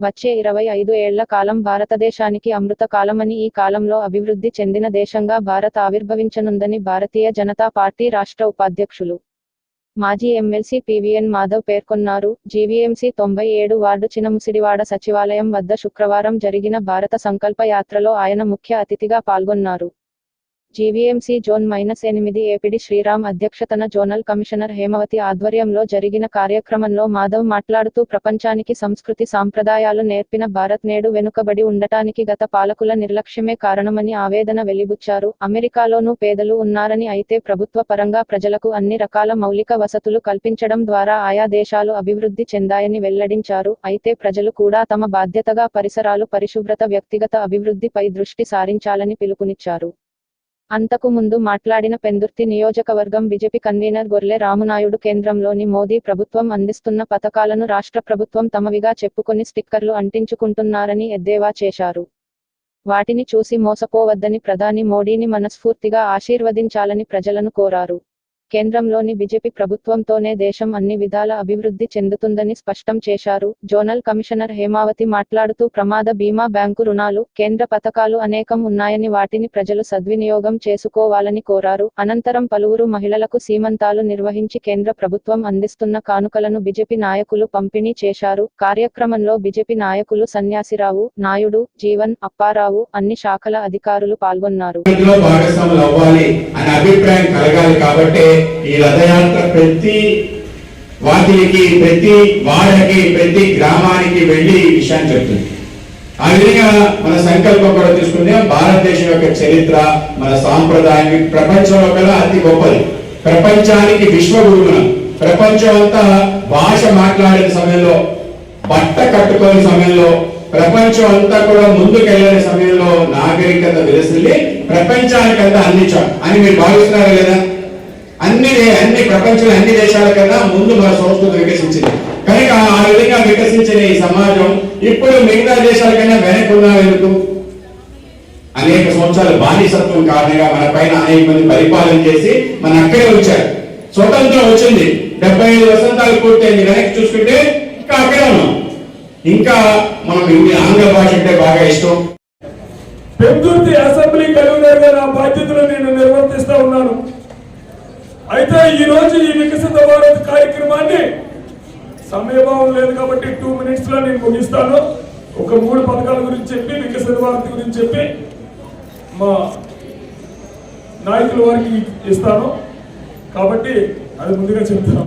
వచ్చే ఇరవై ఐదు ఏళ్ళ కాలం భారతదేశానికి అమృత కాలమని ఈ కాలంలో అభివృద్ధి చెందిన దేశంగా భారత్ ఆవిర్భవించనుందని భారతీయ జనతా పార్టీ రాష్ట్ర ఉపాధ్యక్షులు మాజీ ఎమ్మెల్సీ పివిఎన్ మాధవ్ పేర్కొన్నారు. జీవీఎంసీ తొంభై ఏడు వార్డు చినముసిడివాడ సచివాలయం వద్ద శుక్రవారం జరిగిన భారత సంకల్ప యాత్రలో ఆయన ముఖ్య అతిథిగా పాల్గొన్నారు. జీవీఎంసీ జోన్ మైనస్ ఎనిమిది ఏపిడి శ్రీరామ్ అధ్యక్షతన జోనల్ కమిషనర్ హేమవతి ఆధ్వర్యంలో జరిగిన కార్యక్రమంలో మాధవ్ మాట్లాడుతూ ప్రపంచానికి సంస్కృతి సాంప్రదాయాలు నేర్పిన భారత్ నేడు వెనుకబడి ఉండటానికి గత పాలకుల నిర్లక్ష్యమే కారణమని ఆవేదన వెలిబుచ్చారు. అమెరికాలోనూ పేదలు ఉన్నారని అయితే ప్రభుత్వ పరంగా ప్రజలకు అన్ని రకాల మౌలిక వసతులు కల్పించడం ద్వారా ఆయా దేశాలు అభివృద్ధి చెందాయని వెల్లడించారు. అయితే ప్రజలు కూడా తమ బాధ్యతగా పరిసరాలు పరిశుభ్రత వ్యక్తిగత అభివృద్ధిపై దృష్టి సారించాలని పిలుపునిచ్చారు. అంతకు ముందు మాట్లాడిన పెందుర్తి నియోజకవర్గం బీజేపీ కన్వీనర్ గొర్లె రామునాయుడు కేంద్రంలోని మోదీ ప్రభుత్వం అందిస్తున్న పథకాలను రాష్ట్ర ప్రభుత్వం తమవిగా చెప్పుకొని స్టిక్కర్లు అంటించుకుంటున్నారని ఎద్దేవా చేశారు. వాటిని చూసి మోసపోవద్దని ప్రధాని మోడీని మనస్ఫూర్తిగా ఆశీర్వదించాలని ప్రజలను కోరారు. కేంద్రంలోని బీజేపీ ప్రభుత్వంతోనే దేశం అన్ని విధాల అభివృద్ధి చెందుతుందని స్పష్టం చేశారు. జోనల్ కమిషనర్ హేమావతి మాట్లాడుతూ ప్రమాద బీమా బ్యాంకు రుణాలు కేంద్ర పథకాలు అనేకం ఉన్నాయని వాటిని ప్రజలు సద్వినియోగం చేసుకోవాలని కోరారు. అనంతరం పలువురు మహిళలకు సీమంతాలు నిర్వహించి కేంద్ర ప్రభుత్వం అందిస్తున్న కానుకలను బీజేపీ నాయకులు పంపిణీ చేశారు. కార్యక్రమంలో బీజేపీ నాయకులు సన్యాసిరావు నాయుడు జీవన్ అప్పారావు అన్ని శాఖల అధికారులు పాల్గొన్నారు. అనే అభిప్రాయం కలగాలి కాబట్టి ఈ రథయాత్ర ప్రతి వాటికి ప్రతి వాడకి ప్రతి గ్రామానికి వెళ్ళి ఈ విషయాన్ని చెప్తుంది. ఆ విధంగా మన సంకల్పం కూడా తీసుకుంటే భారతదేశం యొక్క చరిత్ర మన సాంప్రదాయం ప్రపంచంలో కల అతి గొప్పది. ప్రపంచానికి విశ్వగురువున ప్రపంచం అంతా భాష మాట్లాడే సమయంలో బట్ట కట్టుకోని సమయంలో ప్రపంచం అంతా కూడా ముందుకెళ్ళని సమయంలో నాగరికత విలసిల్లి ప్రపంచానికంతా అందించాం అని మీరు భావిస్తున్నారా లేదా? అన్ని అన్ని ప్రపంచంలో అన్ని దేశాల కన్నా ముందు మన సంస్కృతి వికసించింది. కనుక ఆ విధంగా వికసించిన ఈ సమాజం ఇప్పుడు మిగతా దేశాల కన్నా వెనక్కున్నా ఎందుకు? అనేక సంవత్సరాలు బానిసత్వం కారణంగా మన పైన అనేక మంది పరిపాలన చేసి మన అక్కడే వచ్చారు. స్వతంత్రం వచ్చింది. డెబ్బై ఐదు వసంతాలు పూర్తయింది. వెనక్కి చూసుకుంటే ఇంకా అక్కడే ఉన్నాం. ఇంకా మనం ఆంగ్ల భాష అంటే బాగా ఇష్టం. పెందుర్తి అసెంబ్లీ కన్వీనర్ నా బాధ్యతలు నేను నిర్వర్తిస్తా ఉన్నాను. అయితే ఈ రోజు ఈ వికసిత భారత్ కార్యక్రమాన్ని సమయభావం లేదు కాబట్టి టూ మినిట్స్లో నేను ముగిస్తాను. ఒక మూడు పథకాల గురించి చెప్పి వికసిత భారత్ గురించి చెప్పి మా నాయకుల వారికి ఇస్తాను. కాబట్టి అది ముందుగా చెప్తాను